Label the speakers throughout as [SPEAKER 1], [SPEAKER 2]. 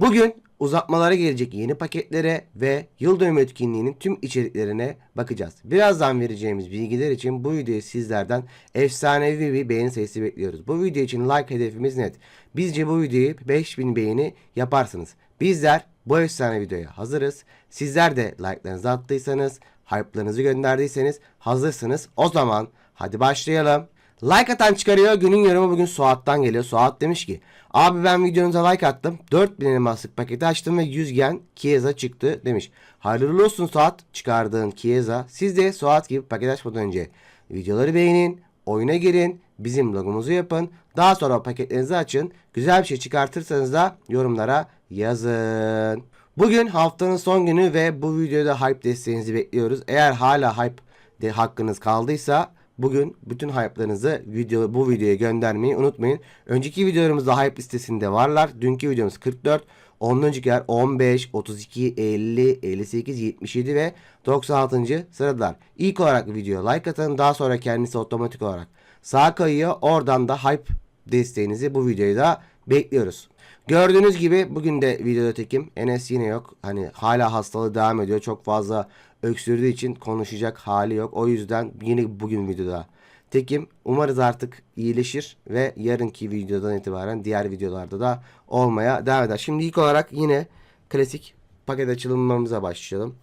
[SPEAKER 1] Bugün uzatmalara gelecek yeni paketlere ve yıl dönümü etkinliğinin tüm içeriklerine bakacağız. Birazdan vereceğimiz bilgiler için bu videoyu sizlerden efsanevi bir beğeni sayısı bekliyoruz. Bu video için like hedefimiz net. Bizce bu videoyu 5000 beğeni yaparsınız. Bizler bu efsane videoya hazırız. Sizler de like'larınızı attıysanız, hype'larınızı gönderdiyseniz hazırsınız. O zaman hadi başlayalım. Like atan çıkarıyor. Günün yorumu bugün Suat'tan geliyor. Suat demiş ki Abi ben videonuza like attım. 4000 elmaslık paketi açtım ve 100 gen Kieza çıktı demiş. Hayırlı olsun Suat çıkardığın Kieza. Siz de Suat gibi paket açmadan önce videoları beğenin. Oyuna girin. Bizim logomuzu yapın. Daha sonra paketlerinizi açın. Güzel bir şey çıkartırsanız da yorumlara yazın. Bugün haftanın son günü ve bu videoda hype desteğinizi bekliyoruz. Eğer hala hype de hakkınız kaldıysa bugün bütün hype'larınızı video, bu videoya göndermeyi unutmayın. Önceki videolarımızda hype listesinde varlar. Dünkü videomuz 44. Ondan öncekiler 15, 32, 50, 58, 77 ve 96. sıradalar. İlk olarak videoya like atın. Daha sonra kendisi otomatik olarak sağa kayıyor. Oradan da hype desteğinizi bu videoya da bekliyoruz. Gördüğünüz gibi bugün de videoda tekim. Enes yine yok. Hani hala hastalığı devam ediyor. Çok fazla öksürdüğü için konuşacak hali yok. O yüzden yine bugün videoda tekim. Umarız artık iyileşir ve yarınki videodan itibaren diğer videolarda da olmaya devam eder. Şimdi ilk olarak yine klasik paket açılımlarımıza başlayalım.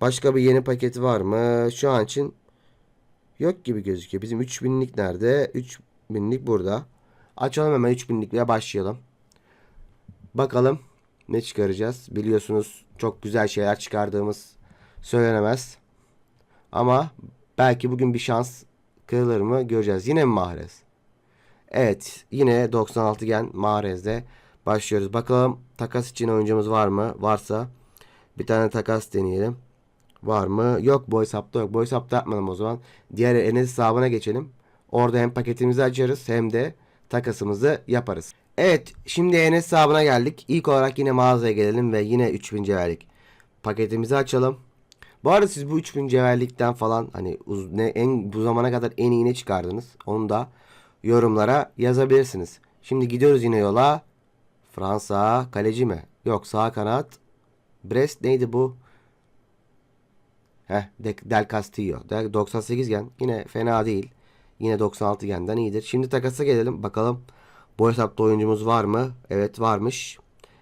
[SPEAKER 1] Başka bir yeni paketi var mı? Şu an için yok gibi gözüküyor. Bizim 3000'lik nerede? 3000'lik burada. Açalım hemen 3000'likle başlayalım. Bakalım ne çıkaracağız. Biliyorsunuz çok güzel şeyler çıkardığımız söylenemez. Ama belki bugün bir şans kırılır mı göreceğiz. Yine mi Mahrez? Evet yine 96 gen Mahrez'de başlıyoruz. Bakalım takas için oyuncumuz var mı? Varsa bir tane takas deneyelim. Var mı? Yok boy sapta yok. Boy sapta yapmadım o zaman. Diğer Enes hesabına geçelim. Orada hem paketimizi açarız hem de takasımızı yaparız. Evet şimdi Enes hesabına geldik. İlk olarak yine mağazaya gelelim ve yine 3000 cevherlik paketimizi açalım. Bu arada siz bu 3000 cevherlikten falan hani uz, ne, en bu zamana kadar en iyi ne çıkardınız? Onu da yorumlara yazabilirsiniz. Şimdi gidiyoruz yine yola. Fransa kaleci mi? Yok sağ kanat. Brest neydi bu? Heh Del Castillo. 98 gen. Yine fena değil. Yine 96 genden iyidir. Şimdi takasa gelelim. Bakalım bu hesapta oyuncumuz var mı? Evet varmış.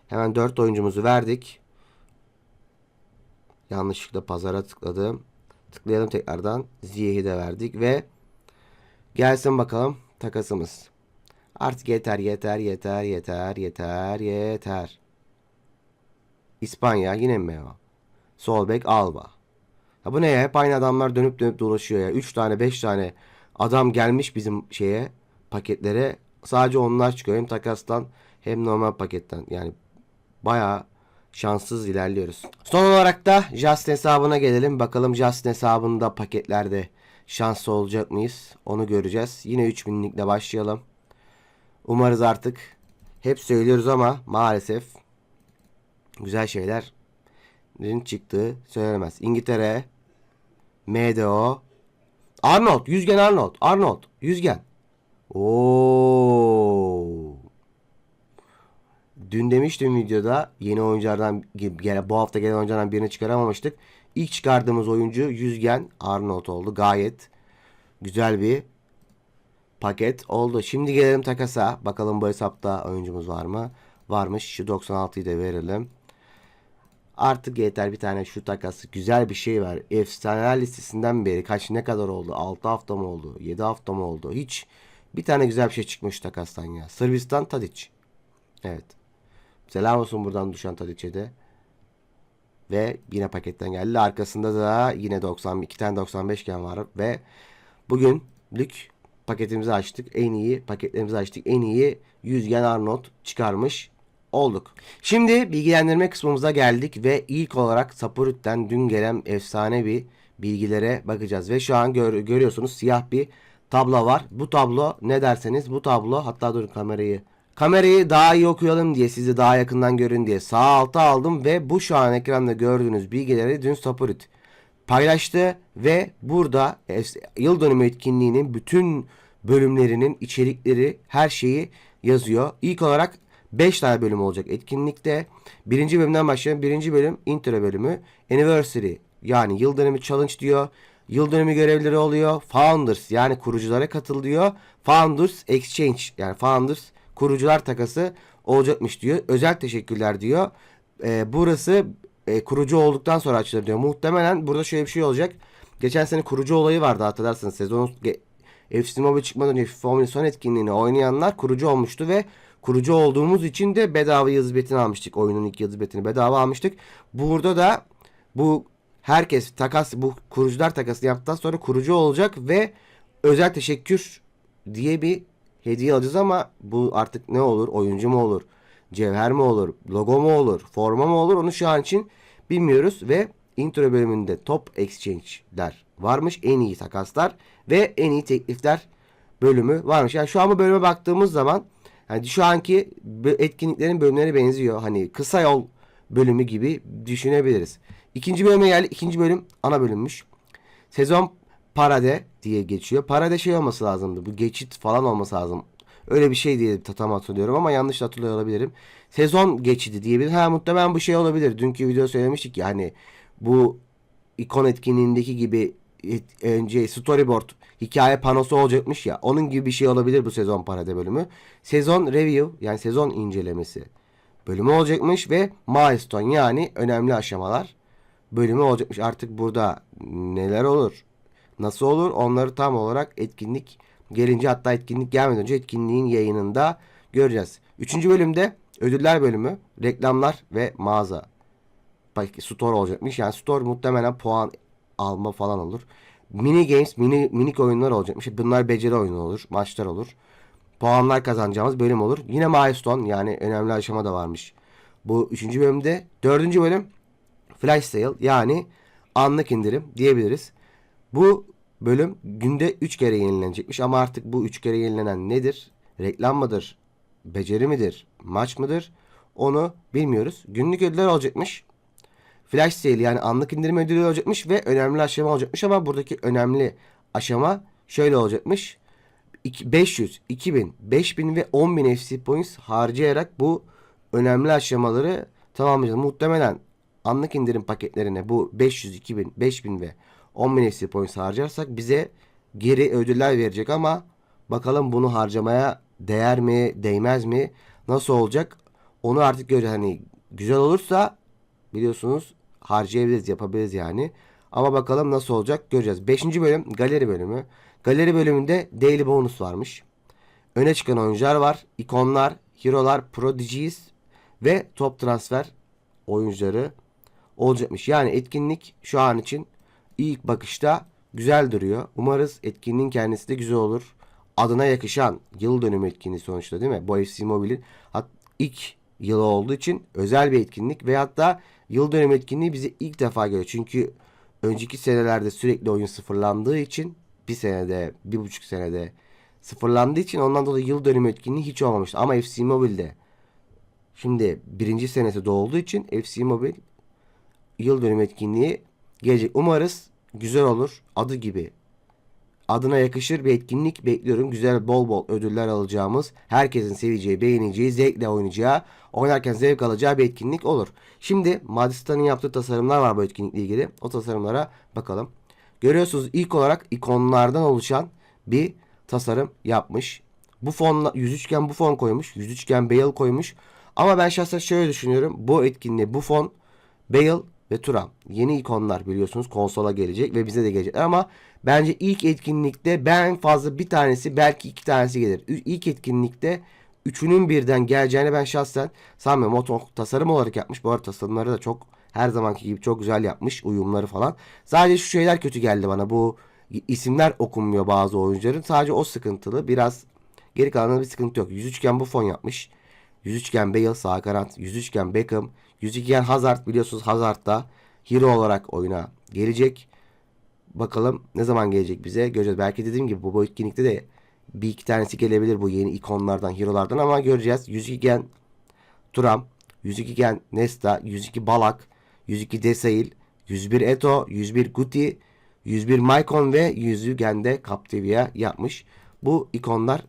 [SPEAKER 1] Hemen 4 oyuncumuzu verdik. Yanlışlıkla pazara tıkladım. Tıklayalım tekrardan. Ziyeh'i de verdik ve gelsin bakalım takasımız. Artık yeter yeter yeter yeter yeter yeter. İspanya yine mi o? Sol bek Alba. Ya bu ne ya? Hep aynı adamlar dönüp dönüp dolaşıyor ya. 3 tane 5 tane adam gelmiş bizim şeye paketlere. Sadece onlar çıkıyor. Hem takastan hem normal paketten. Yani bayağı şanssız ilerliyoruz. Son olarak da Justin hesabına gelelim. Bakalım Justin hesabında paketlerde şanslı olacak mıyız? Onu göreceğiz. Yine 3000'likle başlayalım. Umarız artık hep söylüyoruz ama maalesef güzel şeylerin çıktığı söylenemez. İngiltere MDO Arnold. Yüzgen Arnold. Arnold. Yüzgen. Oo. Dün demiştim videoda yeni oyunculardan gene bu hafta gelen oyunculardan birini çıkaramamıştık. İlk çıkardığımız oyuncu Yüzgen Arnold oldu. Gayet güzel bir paket oldu. Şimdi gelelim takasa. Bakalım bu hesapta oyuncumuz var mı? Varmış. Şu 96'yı da verelim. Artık yeter bir tane şu takası. Güzel bir şey var. Efsaneler listesinden beri kaç ne kadar oldu? 6 hafta mı oldu? 7 hafta mı oldu? Hiç bir tane güzel bir şey çıkmış takastan ya. Sırbistan Tadic. Evet. Selam olsun buradan Duşan Tadic'e de. Ve yine paketten geldi. Arkasında da yine 90 iki tane 95 gen var ve bugünlük paketimizi açtık. En iyi paketlerimizi açtık. En iyi 100 gen Arnold çıkarmış olduk. Şimdi bilgilendirme kısmımıza geldik ve ilk olarak Sapurit'ten dün gelen efsane bir bilgilere bakacağız. Ve şu an gör, görüyorsunuz siyah bir tablo var. Bu tablo ne derseniz bu tablo hatta dur kamerayı Kamerayı daha iyi okuyalım diye sizi daha yakından görün diye sağ alta aldım ve bu şu an ekranda gördüğünüz bilgileri dün Sapurit paylaştı ve burada yıl dönümü etkinliğinin bütün bölümlerinin içerikleri her şeyi yazıyor. İlk olarak 5 tane bölüm olacak etkinlikte. Birinci bölümden başlayalım. Birinci bölüm intro bölümü. Anniversary yani yıl dönümü challenge diyor. Yıl dönümü görevleri oluyor. Founders yani kuruculara katıl diyor. Founders Exchange yani Founders kurucular takası olacakmış diyor. Özel teşekkürler diyor. Ee, burası e, kurucu olduktan sonra açılır diyor. Muhtemelen burada şöyle bir şey olacak. Geçen sene kurucu olayı vardı hatırlarsınız. Sezonun FC Mobile çıkmadan önce Mobile son etkinliğini oynayanlar kurucu olmuştu ve kurucu olduğumuz için de bedava yıldız betini almıştık. Oyunun ilk yıldız betini bedava almıştık. Burada da bu herkes takas bu kurucular takasını yaptıktan sonra kurucu olacak ve özel teşekkür diye bir hediye alacağız ama bu artık ne olur? Oyuncu mu olur? Cevher mi olur? Logo mu olur? Forma mı olur? Onu şu an için bilmiyoruz ve intro bölümünde top exchange'ler varmış. En iyi takaslar ve en iyi teklifler bölümü varmış. Yani şu an bu bölüme baktığımız zaman yani şu anki etkinliklerin bölümleri benziyor. Hani kısa yol bölümü gibi düşünebiliriz. İkinci bölüme geldi. İkinci bölüm ana bölümmüş. Sezon parade diye geçiyor. Parade şey olması lazımdı. Bu geçit falan olması lazım. Öyle bir şey diye tam hatırlıyorum ama yanlış hatırlıyor olabilirim. Sezon geçidi diyebilir. Ha muhtemelen bu şey olabilir. Dünkü video söylemiştik ya hani bu ikon etkinliğindeki gibi önce storyboard hikaye panosu olacakmış ya. Onun gibi bir şey olabilir bu sezon parade bölümü. Sezon review yani sezon incelemesi bölümü olacakmış ve milestone yani önemli aşamalar bölümü olacakmış. Artık burada neler olur? Nasıl olur? Onları tam olarak etkinlik gelince hatta etkinlik gelmeden önce etkinliğin yayınında göreceğiz. Üçüncü bölümde ödüller bölümü, reklamlar ve mağaza store olacakmış. Yani store muhtemelen puan alma falan olur. Mini games, mini minik oyunlar olacakmış. Bunlar beceri oyunu olur, maçlar olur. Puanlar kazanacağımız bölüm olur. Yine milestone yani önemli aşama da varmış. Bu üçüncü bölümde. Dördüncü bölüm flash sale yani anlık indirim diyebiliriz. Bu bölüm günde 3 kere yenilenecekmiş ama artık bu 3 kere yenilenen nedir? Reklam mıdır? Beceri midir? Maç mıdır? Onu bilmiyoruz. Günlük ödüller olacakmış. Flash sale yani anlık indirim ödülü olacakmış ve önemli aşama olacakmış ama buradaki önemli aşama şöyle olacakmış. İki- 500, 2000, 5000 ve 10000 FC points harcayarak bu önemli aşamaları tamamlayacağız. Muhtemelen anlık indirim paketlerine bu 500, 2000, 5000 ve 10.000 FC points harcarsak bize geri ödüller verecek ama bakalım bunu harcamaya değer mi, değmez mi, nasıl olacak? Onu artık göreceğiz. Hani güzel olursa biliyorsunuz harcayabiliriz, yapabiliriz yani. Ama bakalım nasıl olacak göreceğiz. 5. bölüm galeri bölümü. Galeri bölümünde daily bonus varmış. Öne çıkan oyuncular var. ikonlar, hero'lar, prodigies ve top transfer oyuncuları olacakmış. Yani etkinlik şu an için ilk bakışta güzel duruyor. Umarız etkinliğin kendisi de güzel olur. Adına yakışan yıl dönümü etkinliği sonuçta değil mi? Bu FC Mobile'in ilk yılı olduğu için özel bir etkinlik ve hatta yıl dönümü etkinliği bize ilk defa geliyor. Çünkü önceki senelerde sürekli oyun sıfırlandığı için bir senede, bir buçuk senede sıfırlandığı için ondan dolayı yıl dönümü etkinliği hiç olmamıştı. Ama FC Mobile'de şimdi birinci senesi doğduğu için FC Mobile yıl dönümü etkinliği gelecek. Umarız güzel olur. Adı gibi. Adına yakışır bir etkinlik bekliyorum. Güzel bol bol ödüller alacağımız, herkesin seveceği, beğeneceği, zevkle oynayacağı, oynarken zevk alacağı bir etkinlik olur. Şimdi Madistan'ın yaptığı tasarımlar var bu etkinlikle ilgili. O tasarımlara bakalım. Görüyorsunuz ilk olarak ikonlardan oluşan bir tasarım yapmış. Bu fonla yüz üçgen bu fon koymuş. Yüz üçgen Bale koymuş. Ama ben şahsen şöyle düşünüyorum. Bu etkinliğe bu fon Bale ve Turam. Yeni ikonlar biliyorsunuz konsola gelecek ve bize de gelecek. Ama bence ilk etkinlikte ben fazla bir tanesi belki iki tanesi gelir. İlk etkinlikte üçünün birden geleceğini ben şahsen sanmıyorum. O tasarım olarak yapmış. Bu arada tasarımları da çok her zamanki gibi çok güzel yapmış. Uyumları falan. Sadece şu şeyler kötü geldi bana. Bu isimler okunmuyor bazı oyuncuların. Sadece o sıkıntılı. Biraz geri kalanında bir sıkıntı yok. Yüz üçgen bu fon yapmış. Yüz üçgen Bale sağ kanat. Yüz üçgen Beckham. Yüz üçgen Hazard biliyorsunuz Hazard da hero olarak oyuna gelecek. Bakalım ne zaman gelecek bize göreceğiz. Belki dediğim gibi bu, bu etkinlikte de bir iki tanesi gelebilir bu yeni ikonlardan, hero'lardan ama göreceğiz. 102 gen Turam, 102 gen Nesta, 102 Balak, 102 Desail, 101 Eto, 101 Guti, 101 Maicon ve 100 gen de Captivia yapmış. Bu ikonlar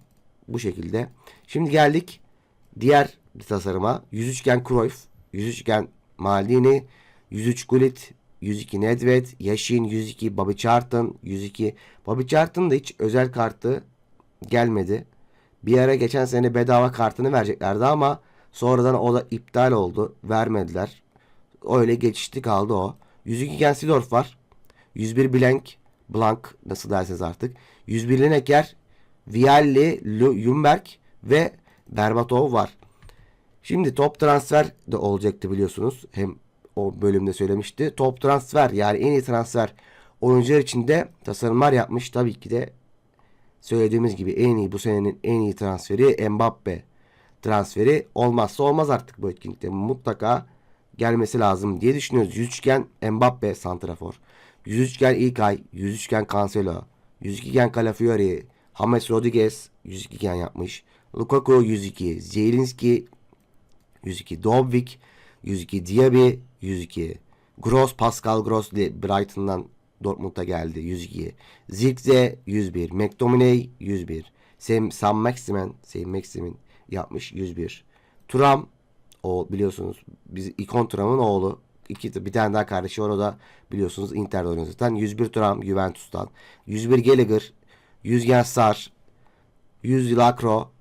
[SPEAKER 1] bu şekilde. Şimdi geldik diğer bir tasarıma. 103 gen Cruyff, 103 gen Maldini, 103 Gullit, 102 Nedved, Yashin, 102 Bobby Charlton, 102 Bobby Charlton da hiç özel kartı gelmedi. Bir ara geçen sene bedava kartını vereceklerdi ama sonradan o da iptal oldu. Vermediler. Öyle geçişti kaldı o. 102 gen Sidorf var. 101 Blank, Blank nasıl derseniz artık. 101 Lineker, Vialli, Ljungberg ve Berbatov var. Şimdi top transfer de olacaktı biliyorsunuz. Hem o bölümde söylemişti. Top transfer yani en iyi transfer oyuncular için de tasarımlar yapmış. Tabii ki de söylediğimiz gibi en iyi bu senenin en iyi transferi Mbappe transferi olmazsa olmaz artık bu etkinlikte. Mutlaka gelmesi lazım diye düşünüyoruz. 103 gen Mbappe santrafor. 103 gen İlkay, 103 gen Cancelo, 102 gen Calafiori, James Rodriguez 102 gen yapmış. Lukaku 102, Zielinski 102, Dobvik 102, Diaby 102, Gross, Pascal Gross Brighton'dan Dortmund'a geldi 102. Zirkze 101, McTominay 101, Sam, Sam Maximen, Sam Maximin yapmış 101. Turam o biliyorsunuz biz ikon Turam'ın oğlu. İki, bir tane daha kardeşi var o da biliyorsunuz Inter'de oynuyor zaten. 101 Turam Juventus'tan. 101 Gallagher. 100 gen Sar. 100 Lacro.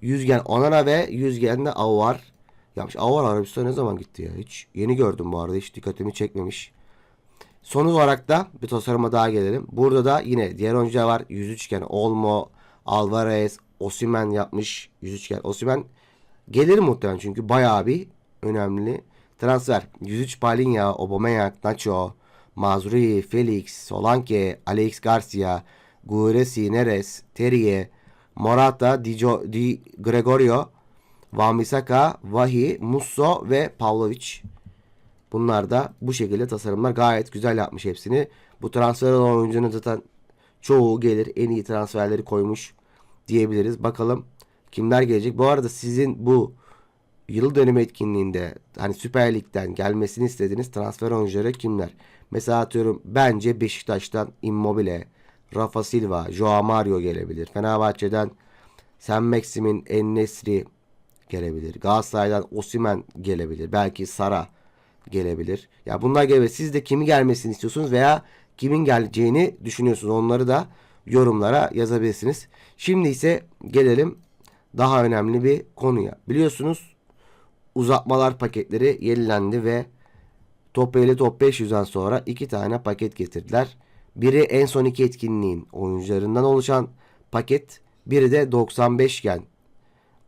[SPEAKER 1] 100 gen Onana ve 100 gen de Avar. Yapmış. Avar Arabistan'a ne zaman gitti ya? Hiç yeni gördüm bu arada. Hiç dikkatimi çekmemiş. Son olarak da bir tasarıma daha gelelim. Burada da yine diğer oyuncular var. 103 gen Olmo, Alvarez, Osimen yapmış. 103 gen Osimen gelir muhtemelen çünkü bayağı bir önemli transfer. 103 Palinha, Aubameyang, Nacho, Mazrui, Felix, Solanke, Alex Garcia, Guresi, Neres, Terrier, Morata, Di Gregorio, Wan-Bissaka, Vahi, Musso ve Pavlovic. Bunlar da bu şekilde tasarımlar gayet güzel yapmış hepsini. Bu transfer olan oyuncunun zaten çoğu gelir. En iyi transferleri koymuş diyebiliriz. Bakalım kimler gelecek. Bu arada sizin bu yıl dönümü etkinliğinde hani Süper Lig'den gelmesini istediğiniz transfer oyuncuları kimler? Mesela atıyorum bence Beşiktaş'tan Immobile, Rafa Silva, Joao Mario gelebilir. Fenerbahçe'den Sen Maxim'in En-Nesri gelebilir. Galatasaray'dan Osimen gelebilir. Belki Sara gelebilir. Ya bunlar gelebilir. Siz de kimi gelmesini istiyorsunuz veya kimin geleceğini düşünüyorsunuz. Onları da yorumlara yazabilirsiniz. Şimdi ise gelelim daha önemli bir konuya. Biliyorsunuz uzatmalar paketleri yenilendi ve Top 50 Top 500'den sonra iki tane paket getirdiler. Biri en son iki etkinliğin oyuncularından oluşan paket. Biri de 95 gen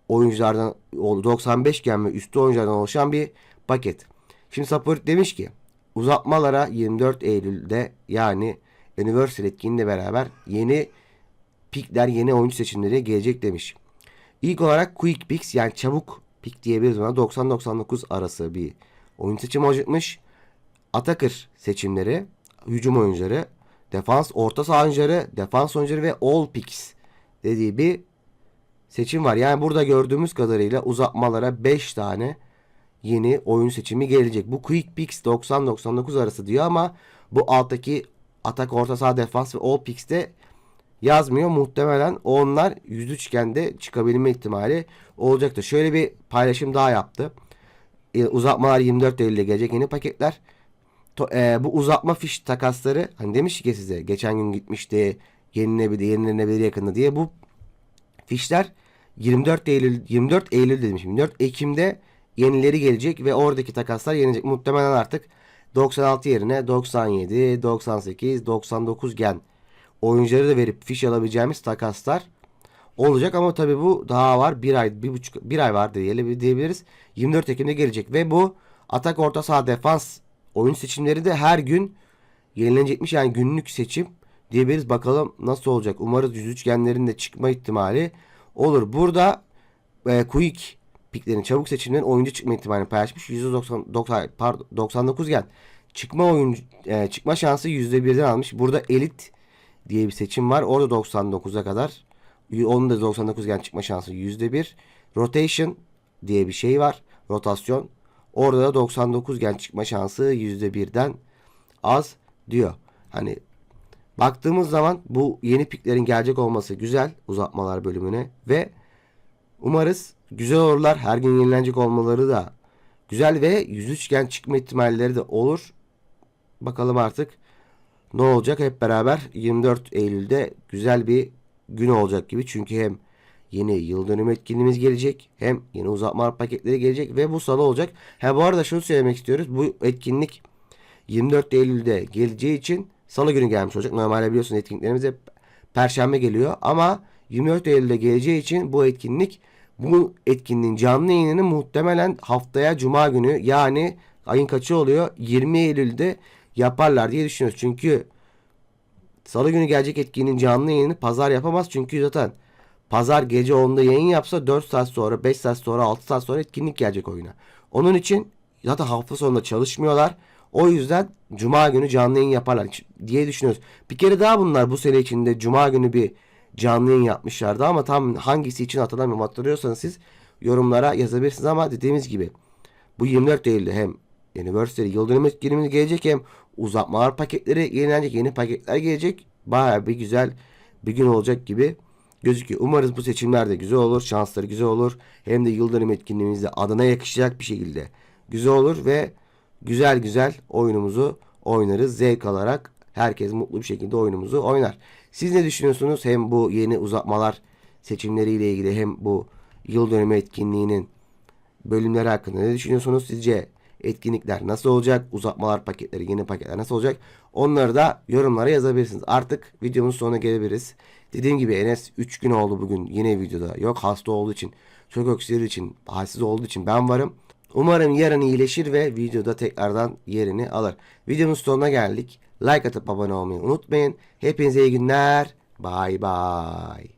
[SPEAKER 1] oyunculardan 95 gen ve üstü oyunculardan oluşan bir paket. Şimdi Saport demiş ki uzatmalara 24 Eylül'de yani Universal etkinliğiyle beraber yeni pikler, yeni oyuncu seçimleri gelecek demiş. İlk olarak Quick Picks yani çabuk pik diyebiliriz ona 90-99 arası bir oyun seçimi olacakmış. Atakır seçimleri, hücum oyuncuları, defans, orta saha oyuncuları, defans oyuncuları ve all picks dediği bir seçim var. Yani burada gördüğümüz kadarıyla uzatmalara 5 tane yeni oyun seçimi gelecek. Bu Quick Picks 90-99 arası diyor ama bu alttaki atak, orta saha, defans ve all picks'te yazmıyor. Muhtemelen onlar yüz üçgende çıkabilme ihtimali olacaktır. Şöyle bir paylaşım daha yaptı. E, uzatmalar 24 Eylül'de gelecek yeni paketler. E, bu uzatma fiş takasları hani demiş ki size geçen gün gitmişti yenilebilir yenilenebilir yakında diye bu fişler 24 Eylül 24 Eylül dedim şimdi 24 Ekim'de yenileri gelecek ve oradaki takaslar yenilecek. Muhtemelen artık 96 yerine 97, 98, 99 gen oyuncuları da verip fiş alabileceğimiz takaslar olacak ama tabi bu daha var. Bir ay, bir buçuk, bir ay var diyebiliriz. 24 Ekim'de gelecek ve bu atak orta saha defans oyun seçimleri de her gün yenilenecekmiş. Yani günlük seçim diyebiliriz. Bakalım nasıl olacak. Umarız 103 genlerin de çıkma ihtimali olur. Burada e, quick piklerin çabuk seçimlerin oyuncu çıkma ihtimalini paylaşmış. %90 90, pardon, 99 gen çıkma oyuncu e, çıkma şansı %1'den almış. Burada elit diye bir seçim var. Orada 99'a kadar. Onun da 99 gen çıkma şansı %1. Rotation diye bir şey var. Rotasyon. Orada da 99 gen çıkma şansı %1'den az diyor. Hani baktığımız zaman bu yeni piklerin gelecek olması güzel uzatmalar bölümüne ve Umarız güzel olurlar. Her gün yenilenecek olmaları da güzel ve yüz üçgen çıkma ihtimalleri de olur. Bakalım artık ne olacak hep beraber 24 Eylül'de güzel bir gün olacak gibi. Çünkü hem yeni yıl dönümü etkinliğimiz gelecek hem yeni uzatma paketleri gelecek ve bu salı olacak. Ha bu arada şunu söylemek istiyoruz. Bu etkinlik 24 Eylül'de geleceği için salı günü gelmiş olacak. Normalde biliyorsun etkinliklerimiz hep perşembe geliyor ama 24 Eylül'de geleceği için bu etkinlik bu etkinliğin canlı yayınını muhtemelen haftaya cuma günü yani ayın kaçı oluyor? 20 Eylül'de yaparlar diye düşünüyoruz. Çünkü salı günü gelecek etkinliğin canlı yayını pazar yapamaz. Çünkü zaten pazar gece 10'da yayın yapsa 4 saat sonra, 5 saat sonra, 6 saat sonra etkinlik gelecek oyuna. Onun için zaten hafta sonunda çalışmıyorlar. O yüzden cuma günü canlı yayın yaparlar diye düşünüyoruz. Bir kere daha bunlar bu sene içinde cuma günü bir canlı yayın yapmışlardı ama tam hangisi için hatırlamıyorum. Hatırlıyorsanız siz yorumlara yazabilirsiniz ama dediğimiz gibi bu 24 Eylül'de hem Anniversary yıl dönümü gelecek hem uzatmalar paketleri yenilenecek yeni paketler gelecek. Baya bir güzel bir gün olacak gibi gözüküyor. Umarız bu seçimler de güzel olur. Şansları güzel olur. Hem de yıl dönümü etkinliğimizde adına yakışacak bir şekilde güzel olur ve güzel güzel oyunumuzu oynarız. Zevk alarak herkes mutlu bir şekilde oyunumuzu oynar. Siz ne düşünüyorsunuz? Hem bu yeni uzatmalar seçimleriyle ilgili hem bu yıl dönümü etkinliğinin bölümleri hakkında ne düşünüyorsunuz? Sizce etkinlikler nasıl olacak? Uzatmalar paketleri, yeni paketler nasıl olacak? Onları da yorumlara yazabilirsiniz. Artık videomuz sonuna gelebiliriz. Dediğim gibi Enes 3 gün oldu bugün yine videoda. Yok hasta olduğu için, çok öksürüğü için, halsiz olduğu için ben varım. Umarım yarın iyileşir ve videoda tekrardan yerini alır. Videomuz sonuna geldik. Like atıp abone olmayı unutmayın. Hepinize iyi günler. Bay bay.